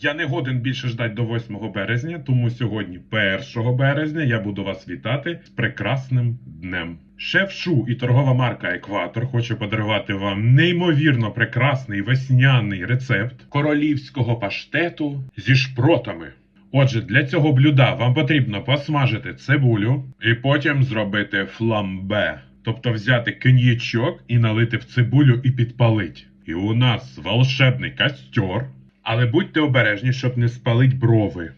Я не годен більше ждать до 8 березня, тому сьогодні, 1 березня, я буду вас вітати з прекрасним днем. Шеф Шу і торгова марка Екватор хоче подарувати вам неймовірно прекрасний весняний рецепт королівського паштету зі шпротами. Отже, для цього блюда вам потрібно посмажити цибулю і потім зробити фламбе. Тобто взяти коньячок і налити в цибулю і підпалить. І у нас волшебний костер. Але будьте обережні, щоб не спалить брови.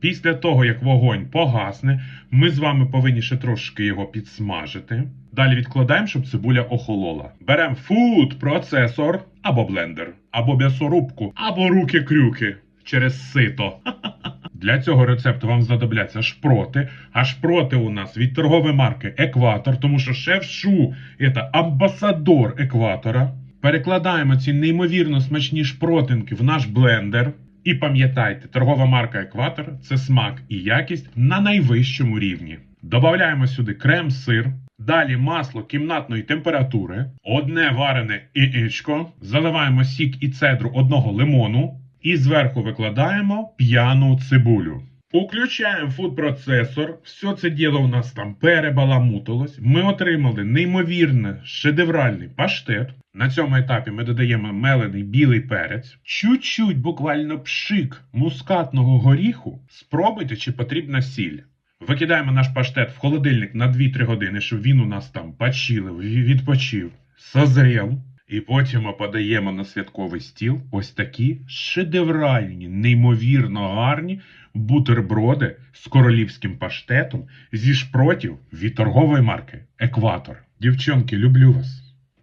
Після того, як вогонь погасне, ми з вами повинні ще трошки його підсмажити. Далі відкладаємо, щоб цибуля охолола. Беремо фуд-процесор або блендер, або м'ясорубку, або руки-крюки через сито. Для цього рецепту вам знадобляться шпроти, а шпроти у нас від торгової марки Екватор, тому що шеф Шу це амбасадор екватора. Перекладаємо ці неймовірно смачні шпротинки в наш блендер. І пам'ятайте, торгова марка Екватор це смак і якість на найвищому рівні. Добавляємо сюди крем, сир, далі масло кімнатної температури, одне варене яєчко, заливаємо сік і цедру одного лимону і зверху викладаємо п'яну цибулю. Включаємо фуд-процесор, все це діло у нас там перебаламутилось. Ми отримали неймовірне шедевральний паштет. На цьому етапі ми додаємо мелений білий перець, чуть-чуть буквально пшик мускатного горіху. Спробуйте, чи потрібна сіль. Викидаємо наш паштет в холодильник на 2-3 години, щоб він у нас там почилив, відпочив, созрів. І потім ми подаємо на святковий стіл ось такі шедевральні, неймовірно гарні бутерброди з королівським паштетом зі шпротів від торгової марки Екватор. Дівчонки, люблю вас.